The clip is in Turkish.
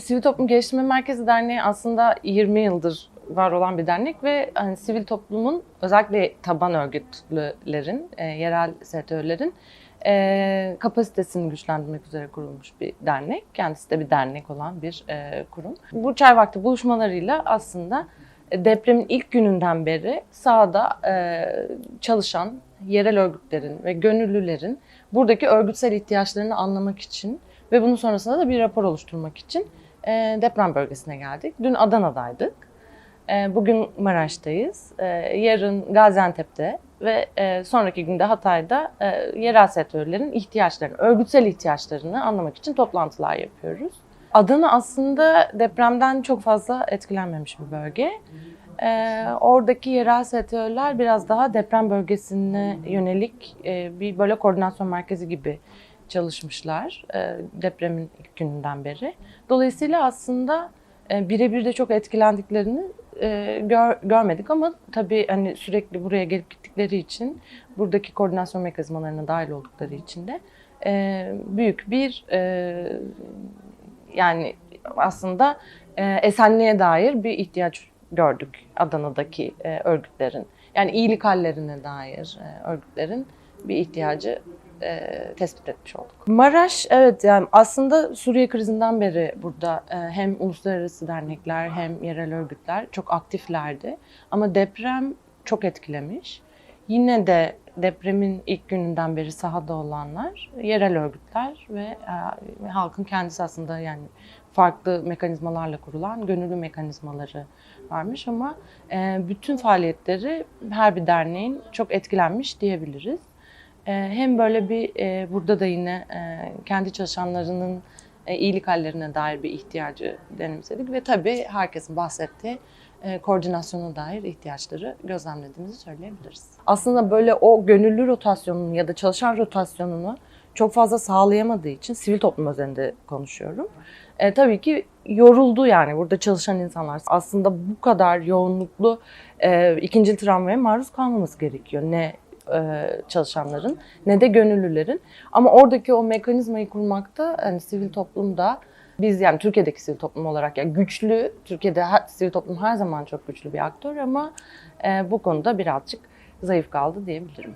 Sivil Toplum Geliştirme Merkezi Derneği aslında 20 yıldır var olan bir dernek ve hani sivil toplumun özellikle taban örgütlerin, e, yerel sektörlerin e, kapasitesini güçlendirmek üzere kurulmuş bir dernek. Kendisi de bir dernek olan bir e, kurum. Bu çay vakti buluşmalarıyla aslında depremin ilk gününden beri sahada e, çalışan yerel örgütlerin ve gönüllülerin buradaki örgütsel ihtiyaçlarını anlamak için ve bunun sonrasında da bir rapor oluşturmak için deprem bölgesine geldik. Dün Adana'daydık. E, bugün Maraş'tayız. E, yarın Gaziantep'te ve e, sonraki günde Hatay'da e, yerel sektörlerin ihtiyaçlarını, örgütsel ihtiyaçlarını anlamak için toplantılar yapıyoruz. Adana aslında depremden çok fazla etkilenmemiş bir bölge. Ee, oradaki yerel sektörler biraz daha deprem bölgesine yönelik e, bir böyle koordinasyon merkezi gibi çalışmışlar e, depremin ilk gününden beri. Dolayısıyla aslında e, birebir de çok etkilendiklerini e, gör, görmedik ama tabii hani sürekli buraya gelip gittikleri için buradaki koordinasyon mekanizmalarına dahil oldukları için de büyük bir yani aslında esenliğe dair bir ihtiyaç gördük Adana'daki örgütlerin. Yani iyilik hallerine dair örgütlerin bir ihtiyacı e, tespit etmiş olduk. Maraş evet yani aslında Suriye krizinden beri burada e, hem uluslararası dernekler hem yerel örgütler çok aktiflerdi. Ama deprem çok etkilemiş. Yine de depremin ilk gününden beri sahada olanlar yerel örgütler ve e, halkın kendisi aslında yani farklı mekanizmalarla kurulan gönüllü mekanizmaları varmış ama e, bütün faaliyetleri her bir derneğin çok etkilenmiş diyebiliriz. E, hem böyle bir e, burada da yine e, kendi çalışanlarının e, iyilik hallerine dair bir ihtiyacı denimsedik ve tabii herkesin bahsettiği koordinasyona dair ihtiyaçları gözlemlediğimizi söyleyebiliriz. Aslında böyle o gönüllü rotasyonunu ya da çalışan rotasyonunu çok fazla sağlayamadığı için sivil toplum özelinde konuşuyorum. E, tabii ki yoruldu yani burada çalışan insanlar. Aslında bu kadar yoğunluklu e, ikinci travmaya maruz kalmaması gerekiyor. Ne e, çalışanların ne de gönüllülerin. Ama oradaki o mekanizmayı kurmakta hani sivil toplumda biz yani Türkiye'deki sivil toplum olarak yani güçlü, Türkiye'de her, sivil toplum her zaman çok güçlü bir aktör ama e, bu konuda birazcık zayıf kaldı diyebilirim.